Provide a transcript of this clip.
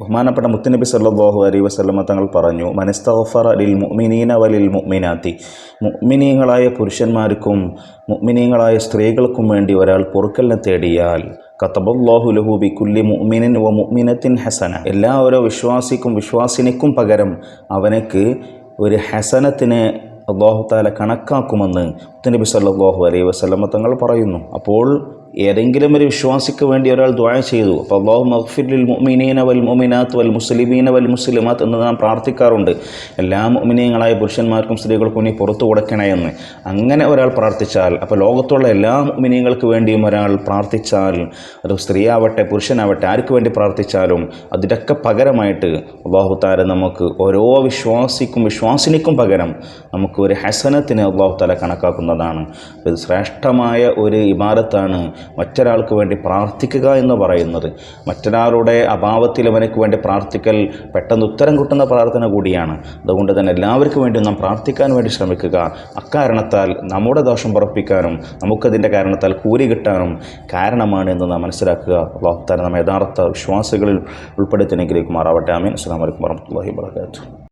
ബഹുമാനപ്പെട്ട മുത്തുനബി സല്ലാഹു അലൈ വസ്ലമ തങ്ങൾ പറഞ്ഞു മനസ്തഗ്ഫറ അലിൽ മുഅ്മിനീന വലിൽ മുഅ്മിനാത്തി. മുഅ്മിനീങ്ങളായ പുരുഷന്മാർക്കും മുഅ്മിനീങ്ങളായ സ്ത്രീകൾക്കും വേണ്ടി ഒരാൾ പൊറുക്കലിനെ തേടിയാൽ കത്തബല്ലാഹു ലഹു ബി കുല്ലി മുഅ്മിനിൻ വ മുഅ്മിനത്തിൻ ഹസന. എല്ലാ ഓരോ വിശ്വാസിക്കും വിശ്വാസിനിക്കും പകരം അവനക്ക് ഒരു ഹസനത്തിന് അള്ളാഹു താല കണക്കാക്കുമെന്ന് മുത്തനബി സല്ലാഹു അലൈ വസ്ലമ തങ്ങൾ പറയുന്നു. അപ്പോൾ ഏതെങ്കിലും ഒരു വിശ്വാസിക്ക് വേണ്ടി ഒരാൾ ദ്വായ ചെയ്തു. അപ്പോൾ അള്ളാഹു മഗ്ഫിറിൽ മുഅ്മിനീന വൽ മുഅ്മിനാത്ത് വൽ മുസ്ലിമീന വൽ മുസ്ലിമാത്ത് എന്ന് നാം പ്രാർത്ഥിക്കാറുണ്ട്. എല്ലാ മുമിനീയങ്ങളായ പുരുഷന്മാർക്കും സ്ത്രീകൾക്കും ഇനി പുറത്തു കൊടുക്കണേ എന്ന്. അങ്ങനെ ഒരാൾ പ്രാർത്ഥിച്ചാൽ അപ്പോൾ ലോകത്തുള്ള എല്ലാ മുമിനീയങ്ങൾക്ക് വേണ്ടിയും ഒരാൾ പ്രാർത്ഥിച്ചാൽ അത് സ്ത്രീയാവട്ടെ പുരുഷനാവട്ടെ ആർക്ക് വേണ്ടി പ്രാർത്ഥിച്ചാലും അതിന്റെയൊക്കെ പകരമായിട്ട് അള്ളാഹു താര നമുക്ക് ഓരോ വിശ്വാസിക്കും വിശ്വാസിനിക്കും പകരം നമുക്ക് ഒരു ഹസനത്തിന് അള്ളാഹു താല കണക്കാക്കുന്നതാണ്. ഇത് ശ്രേഷ്ഠമായ ഒരു ഇബാദത്താണ്. മറ്റൊരാൾക്ക് വേണ്ടി പ്രാർത്ഥിക്കുക എന്ന് പറയുന്നത്. മറ്റൊരാളുടെ അഭാവത്തിൽ അവനക്ക് വേണ്ടി പ്രാർത്ഥിക്കൽ പെട്ടെന്ന് ഉത്തരം കിട്ടുന്ന പ്രാർത്ഥന കൂടിയാണ്. അതുകൊണ്ട് തന്നെ എല്ലാവർക്കും വേണ്ടി നാം പ്രാർത്ഥിക്കാൻ വേണ്ടി ശ്രമിക്കുക. അക്കാരണത്താൽ നമ്മുടെ ദോഷം പുറപ്പിക്കാനും നമുക്കതിന്റെ കാരണത്താൽ കൂലി കിട്ടാനും കാരണമാണ് എന്ന് നാം മനസ്സിലാക്കുക. അള്ളാഹു നാം യഥാർത്ഥ വിശ്വാസികളിൽ ഉൾപ്പെടുത്തി അനുഗ്രഹിക്കുമാറാവട്ടെ ആമീൻ. അസ്സാം വലൈക്കും വർഹമത്തല്ലാഹി വാബർക്കാത്തു